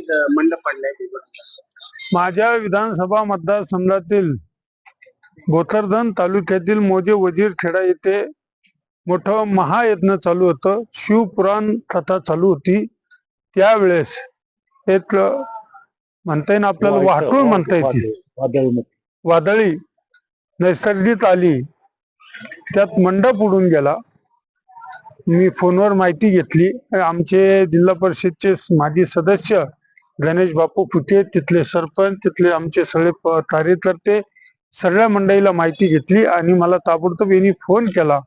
जे मंडप पडलाय ते माझ्या विधानसभा मतदारसंघातील भोकरदन तालुक्यातील मोजे वजीरखेडा येथे मोठं महायज्ञ चालू होतं. शिवपुराण कथा चालू होती. त्यावेळेस एक म्हणता येईल आपल्याला वाटून म्हणता येते. वादळी नैसर्गिक आली. त्यात मंडप उडून गेला. मी फोनवर माहिती घेतली. आमचे जिल्हा परिषदचे माजी सदस्य गणेश बापू फुटे तिथले सरपंच तिथले आमचे सगळे प- कार्यकर्ते सगळ्या मंडळीला माहिती घेतली आणि मला ताबडतोब यांनी फोन केला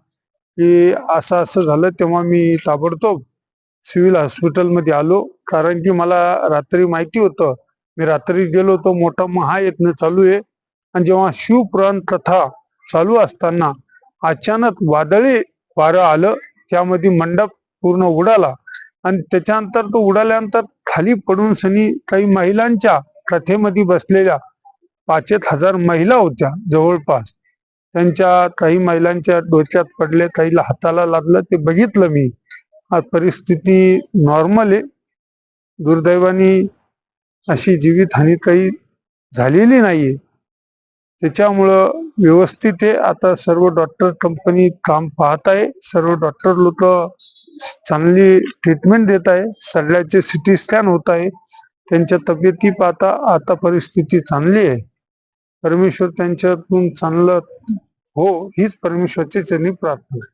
की असं असं झालं तेव्हा मी ताबडतोब सिव्हिल हॉस्पिटलमध्ये आलो. कारण की मला रात्री माहिती होतं मी रात्री गेलो होतो मोठा महायत्न चालू आहे. आणि जेव्हा शिवपुराण कथा चालू असताना अचानक वादळी वारं आलं त्यामध्ये मंडप पूर्ण उडाला. आणि त्याच्यानंतर तो उडाल्यानंतर खाली पडून सनी काही महिलांच्या कथेमध्ये बसलेल्या पाच एक हजार महिला होत्या जवळपास. त्यांच्या काही महिलांच्या डोक्यात पडले काहीला हाताला लागलं ते बघितलं मी. परिस्थिती नॉर्मल आहे. दुर्दैवाने अशी जीवितहानी काही झालेली नाहीये. त्याच्यामुळं व्यवस्थित आहे. आता सर्व डॉक्टर कंपनी काम पाहत आहे. सर्व डॉक्टर लोक चांगली ट्रीटमेंट देत आहे. सल्ल्याचे सिटी स्कॅन होत आहे. त्यांच्या तब्येती पाहता आता परिस्थिती चांगली आहे. परमेश्वर त्यांच्यातून चांगलं हो हीच परमेश्वरची त्यांनी प्रार्थना